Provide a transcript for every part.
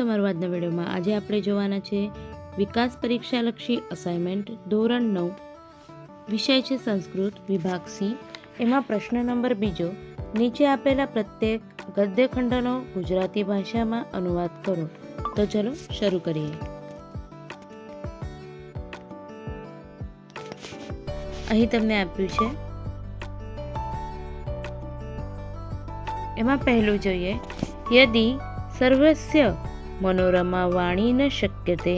તમારું આજના વિડીયોમાં આજે આપણે જોવાના છે વિકાસ પરીક્ષાલક્ષી અસાઇનમેન્ટ ધોરણ નવ. વિષય છે સંસ્કૃત વિભાગ સી. એમાં પ્રશ્ન નંબર બીજો, નીચે આપેલા પ્રત્યેક ગદ્યખંડનો ગુજરાતી ભાષામાં અનુવાદ કરો. તો ચલો શરૂ કરીએ. અહીં તમને આપ્યું છે. એમાં પહેલું જોઈએ, યદિ સર્વસ્ય मनोरमा वाणी न शक्यते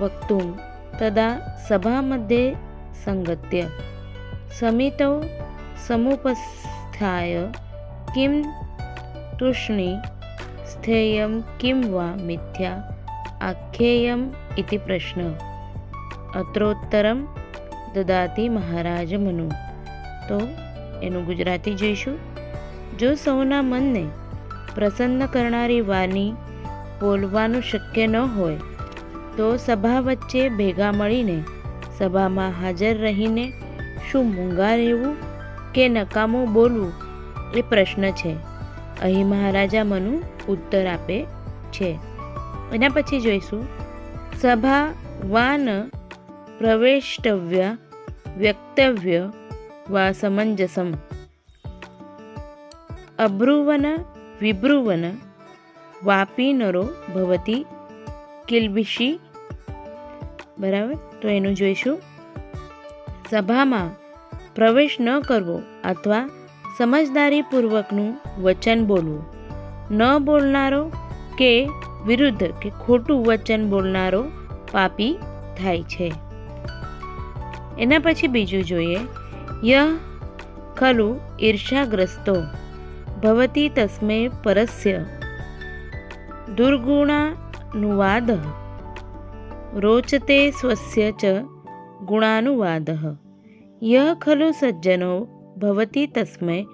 वक्तुं तदा सभामध्ये सङ्गत्य समितौ समुपस्थाय किं तूष्णी स्थेयं किं वा मिथ्या आख्येयम् इति प्रश्नः અત્રોત્તરમ દદાતી મહારાજ મનુ તો એનું ગુજરાતી જોઈશું જો સૌના મનને પ્રસન્ન કરનારી વાણી બોલવાનું શક્ય ન હોય, તો સભા વચ્ચે ભેગા મળીને સભામાં હાજર રહીને શું મૂંગા રહેવું કે નકામું બોલવું એ પ્રશ્ન છે. અહીં મહારાજા મનુ ઉત્તર આપે છે. એના પછી જોઈશું. સભા વાન પ્રવેષ્ટવ્ય વ્યક્તવ્ય વા સમંજસમ અબ્રુવન વિબ્રુવન વાપી નરો ભવતી કિલબિશી. બરાબર? તો એનું જોઈશું. સભામાં પ્રવેશ ન કરવો અથવા સમજદારીપૂર્વકનું વચન બોલવું. ન બોલનારો કે વિરુદ્ધ કે ખોટું વચન બોલનારો પાપી થાય છે. એના પછી બીજું જોઈએ. યહ ખલુ ઈર્ષાગ્રસ્તો. ભવતી તસ્મે પરસ્ય. दुर्गुणानुवादः रोचते स्वस्य च गुणानुवादः। यः खलु सज्जनो भवति तस्मै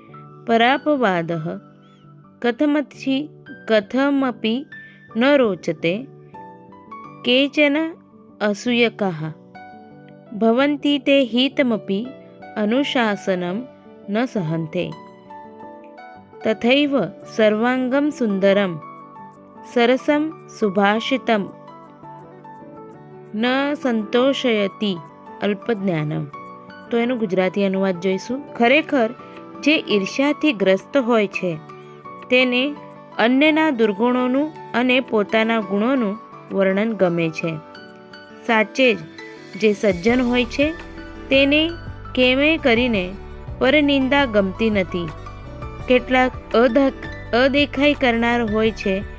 परापवादः। कथमचि कथमपि न रोचते केचन असूयकाः। भवन्ति ते हितमपि अनुशासनं न सहन्ते। तथैव सर्वाङ्गं सुन्दरं સરસમ સુભાષિતમ ન સંતોષયતી અલ્પજ્ઞાનમ તો એનું ગુજરાતી અનુવાદ જોઈશું. ખરેખર જે ઈર્ષ્યાથી ગ્રસ્ત હોય છે, તેને અન્યના દુર્ગુણોનું અને પોતાના ગુણોનું વર્ણન ગમે છે. સાચે જ જે સજ્જન હોય છે, તેને કેમે કરીને પરનિંદા ગમતી નથી. કેટલાક અદેખાઈ કરનાર હોય છે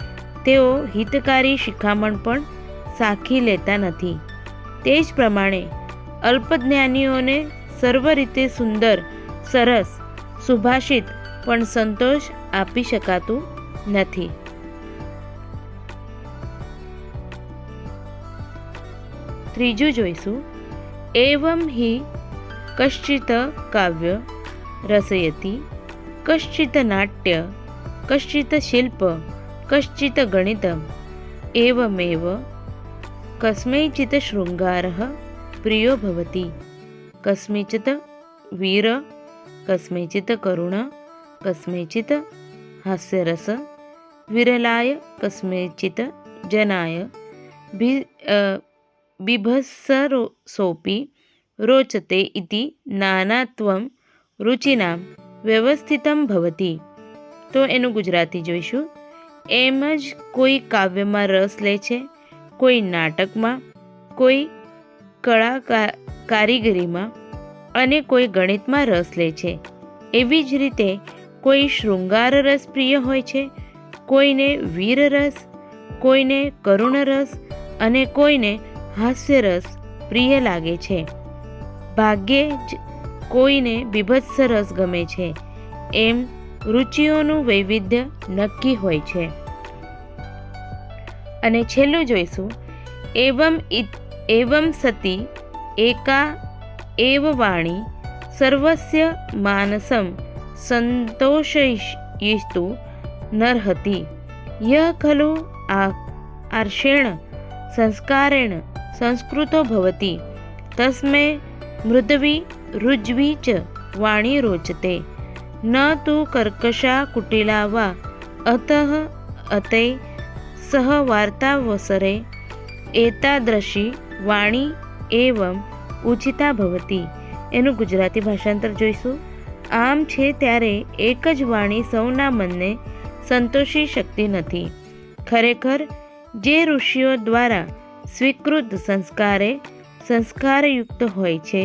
તેઓ હિતકારી શિખામણ પણ સાખી લેતા નથી. તે જ પ્રમાણે અલ્પજ્ઞાનીઓને સર્વ રીતે સુંદર, સરસ, સુભાષિત પણ સંતોષ આપી શકાતું નથી. ત્રીજું જોઈશું. એવમ હિ કશ્ચિત કાવ્ય રસયતી, કશ્ચિત નાટ્ય, કશ્ચિત શિલ્પ કશ્ચિત ગણિતમ એવમેવ કસ્મૈચિત શૃંગાર પ્રિયો ભવતી કસ્મૈચિત વીર કસ્મૈચિત કરુણ કસ્મૈચિત હાસ્યરસ વિરલાય કસ્મૈચિત જનાય બિભત્સરોપી રોચતે ઇતિ નાનાત્વમ રુચિનામ વ્યવસ્થિતમ ભવતી તો એનું ગુજરાતી જોઈશું એમ જ કોઈ કાવ્યમાં રસ લે છે, કોઈ નાટકમાં, કોઈ કળા કારીગરીમાં અને કોઈ ગણિતમાં રસ લે છે. એવી જ રીતે કોઈ શૃંગાર રસ પ્રિય હોય છે, કોઈને વીર રસ, કોઈને કરુણ રસ અને કોઈને હાસ્ય રસ પ્રિય લાગે છે. ભાગ્યે જ કોઈને બીભત્સ રસ ગમે છે. એમ રુચિઓનું વૈવિધ્ય નક્કી હોય છે. અને છેલ્લું જોઈશું, એવમ એવમ સતી, એકા એવ વાણી સર્વસ્ય માનસમ સંતોષયિસ્તુ નર્હતિ. યહ ખલુ આર્ષેણ, સંસ્કારેણ, સંસ્કૃતો ભવતી. તસ્મે મૃદવી, રુજ્વી ચ, વાણી રોચતે. ન તું કર્કશા કુટિલા વા અતઃ અતૈ સહ વાર્તાવસરે એતાદ્રશી વાણી એવમ ઉચિતા ભવતી એનું ગુજરાતી ભાષાંતર જોઈશું આમ છે ત્યારે એક જ વાણી સૌના મનને સંતોષી શકતી નથી ખરેખર જે ઋષિઓ દ્વારા સ્વીકૃત સંસ્કારે સંસ્કારયુક્ત હોય છે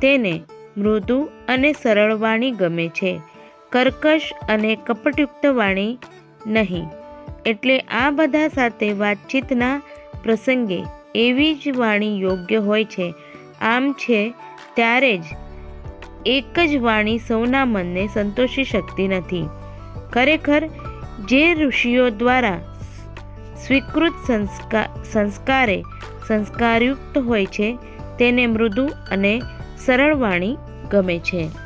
તેને મૃદુ અને સરળ વાણી ગમે છે કર્કશ અને કપટયુક્ત વાણી નહીં. એટલે આ બધા સાથે વાતચીતના પ્રસંગે એવી જ વાણી યોગ્ય હોય છે. આમ છે ત્યારે જ એક જ વાણી સૌના મનને સંતોષી શકતી નથી. ખરેખર, જે ઋષિઓ દ્વારા સ્વીકૃત સંસ્કાર સંસ્કારે સંસ્કારયુક્ત હોય છે, તેને મૃદુ અને સરળ વાણી ગમે છે.